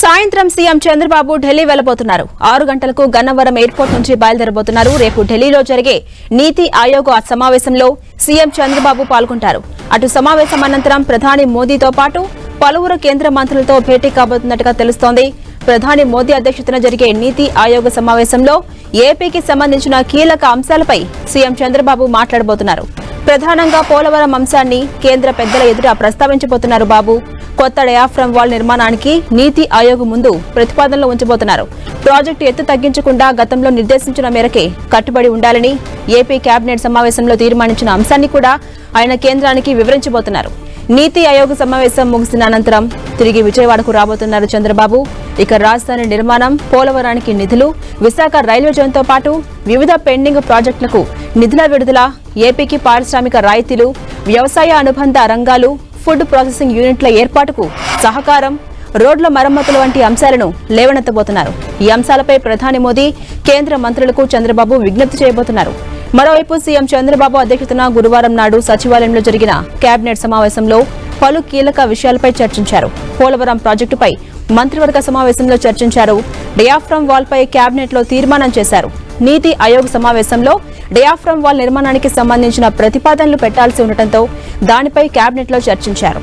సాయంత్రం సీఎం చంద్రబాబు ఢిల్లీ వెళ్ళబోతున్నారు ఆరు గంటలకు గన్నవరం ఎయిర్పోర్ట్ నుంచి బయలుదేరబోతున్నారు. రేపు ఢిల్లీలో జరిగే నీతి ఆయోగ్ సమావేశంలో సీఎం చంద్రబాబు పాల్గొంటారు. అటు సమావేశం అనంతరం ప్రధాని మోదీతో పాటు పలువురు కేంద్ర మంత్రులతో భేటీ కాబోతున్నట్టుగా తెలుస్తోంది. ప్రధాని మోదీ అధ్యక్షతన జరిగే నీతి ఆయోగ్ సమావేశంలో ఏపీకి సంబంధించిన కీలక అంశాలపై సీఎం చంద్రబాబు మాట్లాడబోతున్నారు. ప్రధానంగా పోలవరం అంశాన్ని కేంద్ర పెద్దల ఎదుట ప్రస్తావించబోతున్నారు బాబు. కొత్త డయాఫ్రమ్ వాల్ నిర్మాణానికి నీతి ఆయోగ్ ముందు ప్రతిపాదనలు ఉంచబోతున్నారు. ప్రాజెక్టు ఎత్తు తగ్గించకుండా గతంలో నిర్దేశించిన మేరకే కట్టుబడి ఉండాలని ఏపీ కేబినెట్ సమావేశంలో తీర్మానించిన అంశాన్ని కూడా ఆయన కేంద్రానికి వివరించబోతున్నారు. నీతి ఆయోగ్ సమావేశం ముగిసిన అనంతరం తిరిగి విజయవాడకు రాబోతున్నారు చంద్రబాబు. ఇక రాజధాని నిర్మాణం పోలవరానికి నిధులు విశాఖ రైల్వే జోన్తో పాటు వివిధ పెండింగ్ ప్రాజెక్టులకు నిధుల విడుదల ఏపీకి పారిశ్రామిక రాయితీలు వ్యవసాయ అనుబంధ రంగాలు ఫుడ్ ప్రాసెసింగ్ యూనిట్ల ఏర్పాటుకు సహకారం రోడ్ల మరమ్మతులు వంటి అంశాలను లేవనెత్తబోతున్నారు. ఈ అంశాలపై ప్రధాని మోదీ కేంద్ర మంత్రులకు చంద్రబాబు విజ్ఞప్తి చేయబోతున్నారు. మరోవైపు సీఎం చంద్రబాబు అధ్యక్షతన గురువారం నాడు సచివాలయంలో జరిగిన కేబినెట్ సమావేశంలో పలు కీలక విషయాలపై చర్చించారు. పోలవరం ప్రాజెక్టుపై మంత్రివర్గ సమావేశంలో చర్చించారు. డయాఫ్రమ్ వాల్పై కేబినెట్లో తీర్మానం చేశారు. నీతి ఆయోగ్ సమావేశంలో డయాఫ్రమ్ వాల్ నిర్మాణానికి సంబంధించిన ప్రతిపాదనలు పెట్టాల్సి ఉండటంతో దానిపై కేబినెట్లో చర్చించారు.